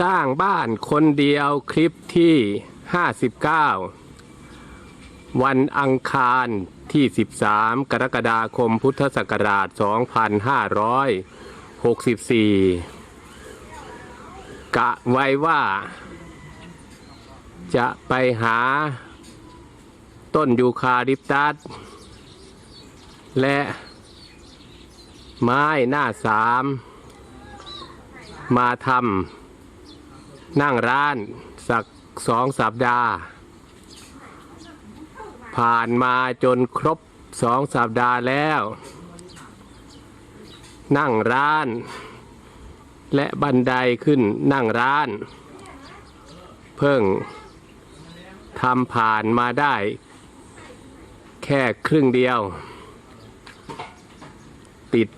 สร้างบ้านคนเดียวคลิปที่ 59 วันอังคารที่ 13 กรกฎาคมพุทธศักราช 2564 กะไว้ว่า จะไปหาต้นยูคาลิปตัส และไม้หน้าสาม มาทำ นั่งร้านสักสองสัปดาห์ ผ่านมาจนครบสองสัปดาห์แล้ว นั่งร้าน และบันไดขึ้นนั่งร้าน เพิ่งทำผ่านมาได้ แค่ครึ่งเดียว ติด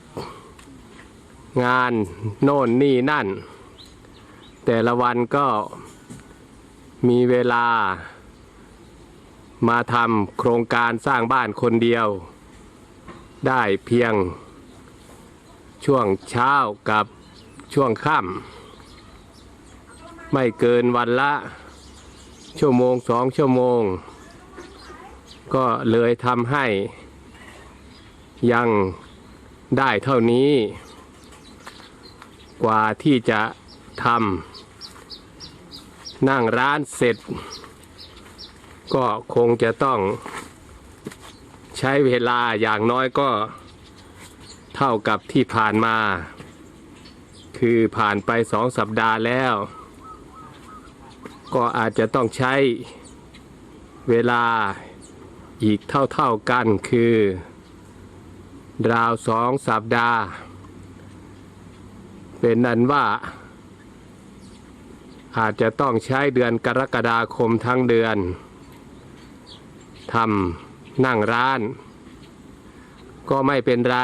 งานโน่นนี่นั่น แต่ละวันก็มีเวลา มาทำโครงการสร้างบ้านคนเดียว ได้เพียง ช่วงเช้ากับช่วงค่ำไม่เกินวันละ ชั่วโมงสองชั่วโมง ก็เลยทำให้ ยังได้เท่านี้ กว่าที่จะ ทำนั่งร้านเสร็จ ก็คงจะต้อง ใช้เวลาอย่างน้อยก็เท่ากับที่ผ่านมา คือผ่านไปสองสัปดาห์แล้ว ก็อาจจะต้องใช้เวลาอีกเท่าๆกันคือ ราวสองสัปดาห์ เป็นนั้นว่า อาจจะต้องใช้เดือนกรกฎาคมทั้งเดือนทำนั่งร้าน ก็ไม่เป็นไร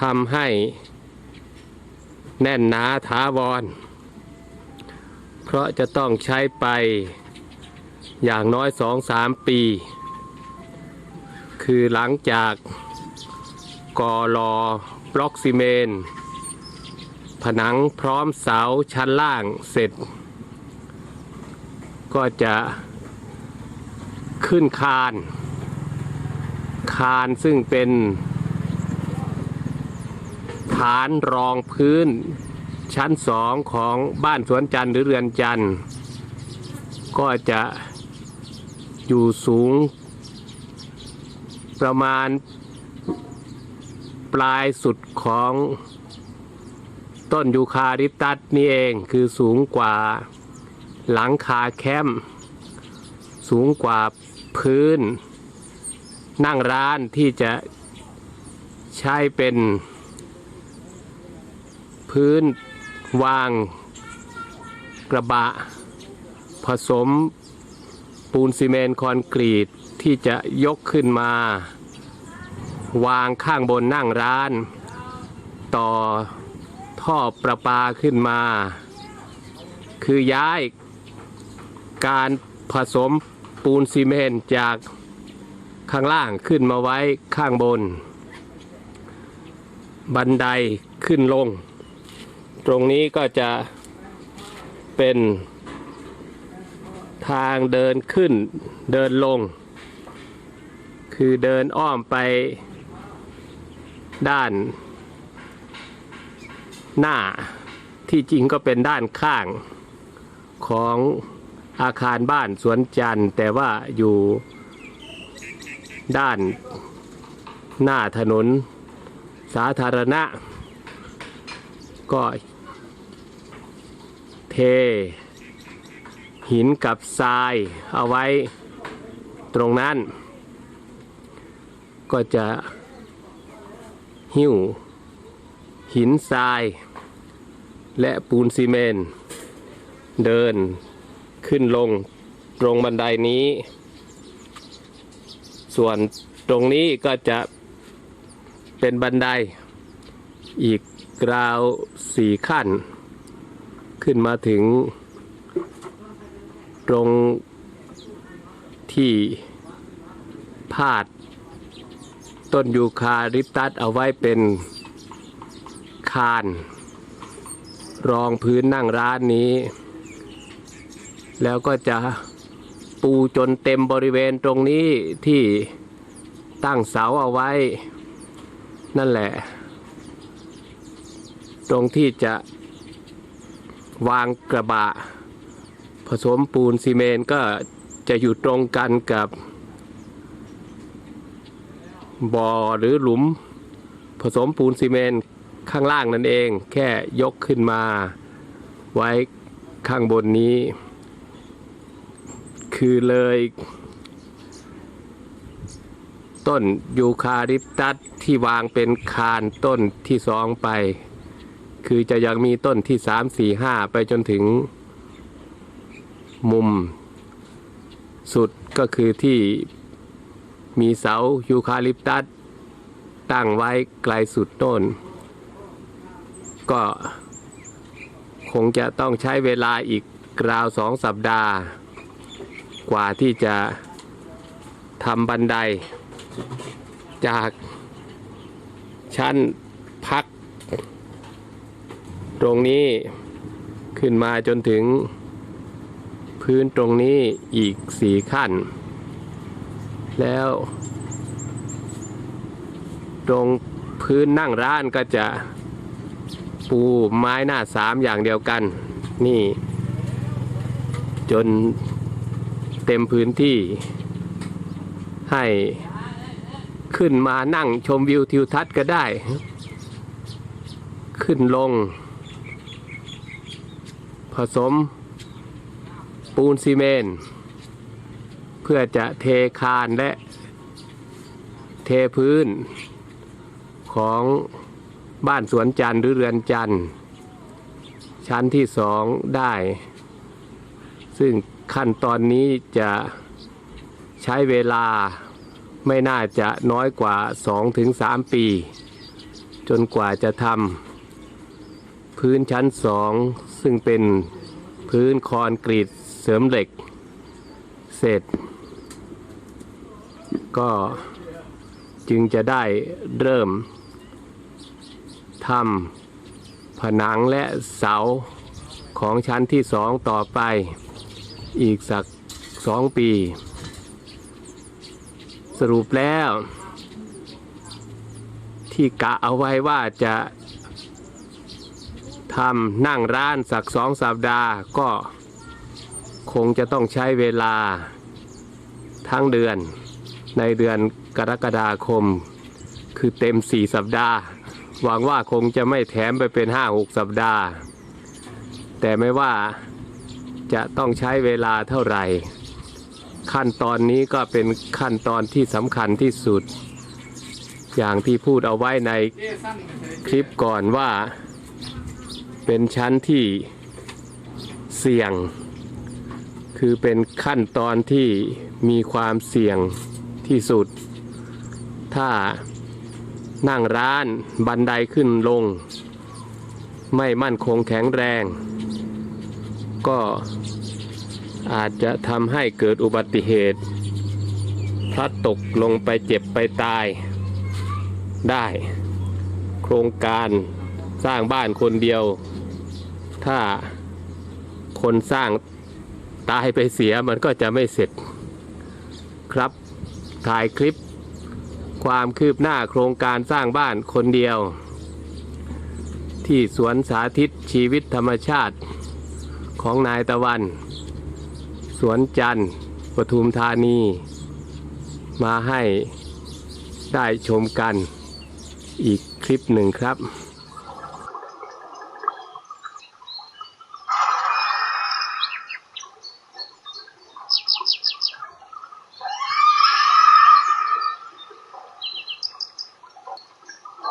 ทำให้แน่นหนาถาวร เพราะจะต้องใช้ไปอย่างน้อยสองสามปี คือหลังจากกอรอบล็อกซีเมน ผนังพร้อมเสาชั้นล่างเสร็จ ก็จะขึ้นคาน คานซึ่งเป็น ฐานรองพื้นชั้นสองของบ้านสวนจันทร์หรือเรือนจันทร์ ก็จะอยู่สูง ประมาณปลายสุดของ ต้นยูคาลิปตัสนี่เองคือสูงกว่าหลังคาแคมป์สูงกว่าพื้น นั่งร้านที่จะใช้เป็น พื้นวางกระบะ ผสมปูนซีเมนต์คอนกรีตที่จะยกขึ้นมา วางข้างบนนั่งร้าน ต่อ ท่อประปาขึ้นมา คือย้ายการผสมปูนซีเมนต์จากข้างล่างขึ้นมาไว้ข้างบน บันไดขึ้นลง ตรงนี้ก็จะเป็นทางเดินขึ้นเดินลง คือเดินอ้อมไปด้าน หน้าที่จริงก็เป็นด้านข้างของอาคารบ้านสวนจันทร์ แต่ว่าอยู่ด้านหน้าถนนสาธารณะ ก็เท หินกับทรายเอาไว้ตรงนั้น ก็จะหิ้วหินทราย และปูนซีเมนเดินขึ้นลงตรงบันไดนี้ ส่วนตรงนี้ก็จะเป็นบันได อีกราวสี่ขั้น ขึ้นมาถึง ตรงที่พาด ต้นยูคาลิปตัสเอาไว้เป็นคาน รองพื้นนั่งร้านนี้ แล้วก็จะปูจนเต็มบริเวณตรงนี้ที่ตั้งเสาเอาไว้ นั่นแหละ ตรงที่จะวางกระบะ ผสมปูนซีเมนก็จะอยู่ตรงกันกับบ่อหรือหลุมผสมปูนซีเมน ข้างล่างนั่นเอง แค่ยกขึ้นมา ไว้ข้างบนนี้ คือเลย ต้นยูคาลิปตัสที่วางเป็นคานต้นที่สองไป คือจะยังมีต้นที่สามสี่ห้าไปจนถึง มุม สุดก็คือที่มีเสายูคาลิปตัสตั้งไว้ไกลสุดต้น ก็คงจะต้องใช้เวลาอีกราวสองสัปดาห์ กว่าที่จะทำบันได จากชั้นพัก ตรงนี้ขึ้นมาจนถึงพื้นตรงนี้อีกสี่ขั้น แล้ว ตรงพื้นนั่งร้านก็จะ ปูไม้หน้าสามอย่างเดียวกัน นี่ จนเต็มพื้นที่ให้ขึ้นมานั่งชมวิวทิวทัศน์ก็ได้ ขึ้นลง ผสม ปูนซีเมนเพื่อจะเทคานและเทพื้นของ บ้านสวนจันทร์หรือเรือนจันทร์ชั้นที่สองได้ ซึ่งขั้นตอนนี้จะใช้เวลาไม่น่าจะน้อยกว่า 2-3 ปี จนกว่าจะทำพื้นชั้นสองซึ่งเป็นพื้นคอนกรีตเสริมเหล็ก เสร็จ ก็จึงจะได้เริ่ม ทำผนังและเสาของชั้นที่สองต่อไป อีกสักสองปี สรุปแล้ว ที่กะเอาไว้ว่าจะทำนั่งร้านสักสองสัปดาห์ก็คงจะต้องใช้เวลาทั้งเดือนในเดือนกรกฎาคม คือเต็มสี่สัปดาห์ หวังว่าคงจะไม่แถมไปเป็นห้าหกสัปดาห์ แต่ไม่ว่าจะต้องใช้เวลาเท่าไหร่ ขั้นตอนนี้ก็เป็นขั้นตอนที่สำคัญที่สุด อย่างที่พูดเอาไว้ในคลิปก่อนว่า เป็นชั้นที่เสี่ยง คือเป็นขั้นตอนที่มีความเสี่ยงที่สุด ถ้า นั่งร้าน บันไดขึ้นลง ไม่มั่นคงแข็งแรง ก็อาจจะทำให้เกิดอุบัติเหตุ พลัดตกลงไปเจ็บไปตายได้ โครงการสร้างบ้านคนเดียว ถ้าคนสร้างตายไปเสียมันก็จะไม่เสร็จครับถ่ายคลิป ความคืบหน้าโครงการสร้างบ้านคนเดียว ที่สวนสาธิตชีวิตธรรมชาติของนายตะวัน สวนจันทร์ปทุมธานี มาให้ได้ชมกันอีกคลิปหนึ่งครับ